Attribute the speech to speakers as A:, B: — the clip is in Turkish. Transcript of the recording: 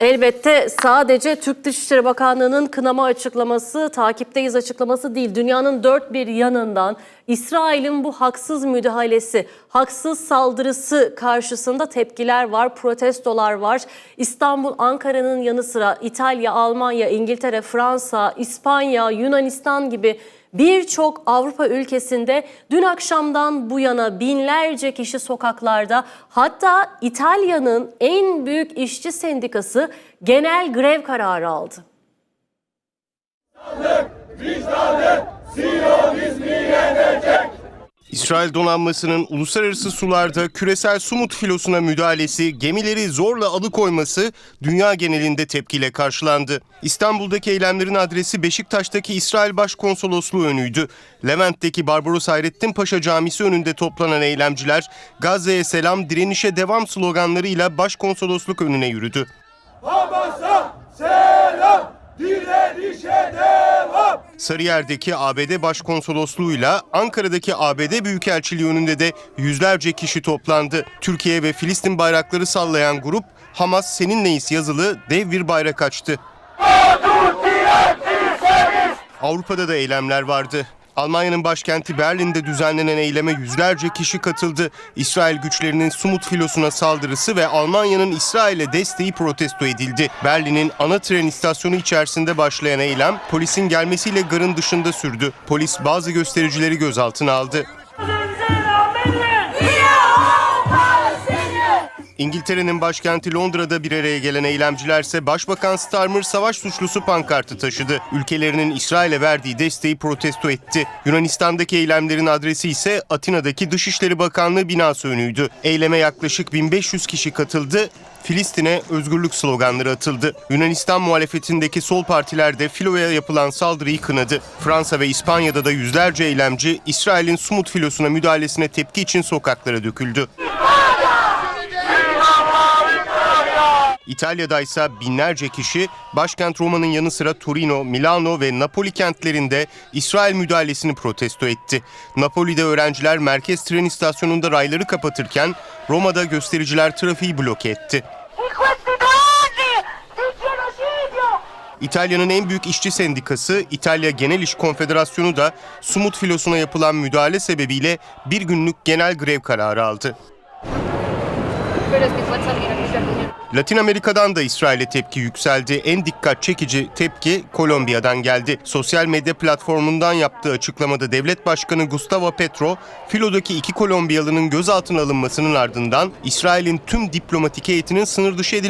A: Elbette sadece Türk Dışişleri Bakanlığı'nın kınama açıklaması, takipteyiz açıklaması değil. Dünyanın dört bir yanından İsrail'in bu haksız müdahalesi, haksız saldırısı karşısında tepkiler var, protestolar var. İstanbul, Ankara'nın yanı sıra İtalya, Almanya, İngiltere, Fransa, İspanya, Yunanistan gibi Birçok Avrupa ülkesinde dün akşamdan bu yana binlerce kişi sokaklarda hatta İtalya'nın en büyük işçi sendikası genel grev kararı aldı.
B: İsrail donanmasının uluslararası sularda küresel sumut filosuna müdahalesi, gemileri zorla alıkoyması dünya genelinde tepkiyle karşılandı. İstanbul'daki eylemlerin adresi Beşiktaş'taki İsrail Başkonsolosluğu önüydü. Levent'teki Barbaros Hayrettin Paşa Camisi önünde toplanan eylemciler Gazze'ye selam, direnişe devam sloganlarıyla başkonsolosluk önüne yürüdü.
C: Hamas'a selam, direnişe devam.
B: Sarıyer'deki ABD Başkonsolosluğu'yla Ankara'daki ABD Büyükelçiliği önünde de yüzlerce kişi toplandı. Türkiye ve Filistin bayrakları sallayan grup Hamas seninleyiz yazılı dev bir bayrak açtı. Avrupa'da da eylemler vardı. Almanya'nın başkenti Berlin'de düzenlenen eyleme yüzlerce kişi katıldı. İsrail güçlerinin Sumut filosuna saldırısı ve Almanya'nın İsrail'e desteği protesto edildi. Berlin'in ana tren istasyonu içerisinde başlayan eylem polisin gelmesiyle garın dışında sürdü. Polis bazı göstericileri gözaltına aldı. İngiltere'nin başkenti Londra'da bir araya gelen eylemcilerse Başbakan Starmer savaş suçlusu pankartı taşıdı. Ülkelerinin İsrail'e verdiği desteği protesto etti. Yunanistan'daki eylemlerin adresi ise Atina'daki Dışişleri Bakanlığı binası önüydü. Eyleme yaklaşık 1500 kişi katıldı. Filistin'e özgürlük sloganları atıldı. Yunanistan muhalefetindeki sol partiler de filoya yapılan saldırıyı kınadı. Fransa ve İspanya'da da yüzlerce eylemci İsrail'in Sumut filosuna müdahalesine tepki için sokaklara döküldü. İtalya'da ise binlerce kişi başkent Roma'nın yanı sıra Torino, Milano ve Napoli kentlerinde İsrail müdahalesini protesto etti. Napoli'de öğrenciler merkez tren istasyonunda rayları kapatırken Roma'da göstericiler trafiği bloke etti. İtalya'nın en büyük işçi sendikası İtalya Genel İş Konfederasyonu da Sumut filosuna yapılan müdahale sebebiyle bir günlük genel grev kararı aldı. Latin Amerika'dan da İsrail'e tepki yükseldi. En dikkat çekici tepki Kolombiya'dan geldi. Sosyal medya platformundan yaptığı açıklamada devlet başkanı Gustavo Petro, filodaki iki Kolombiyalı'nın gözaltına alınmasının ardından İsrail'in tüm diplomatik heyetinin sınır dışı edilmesi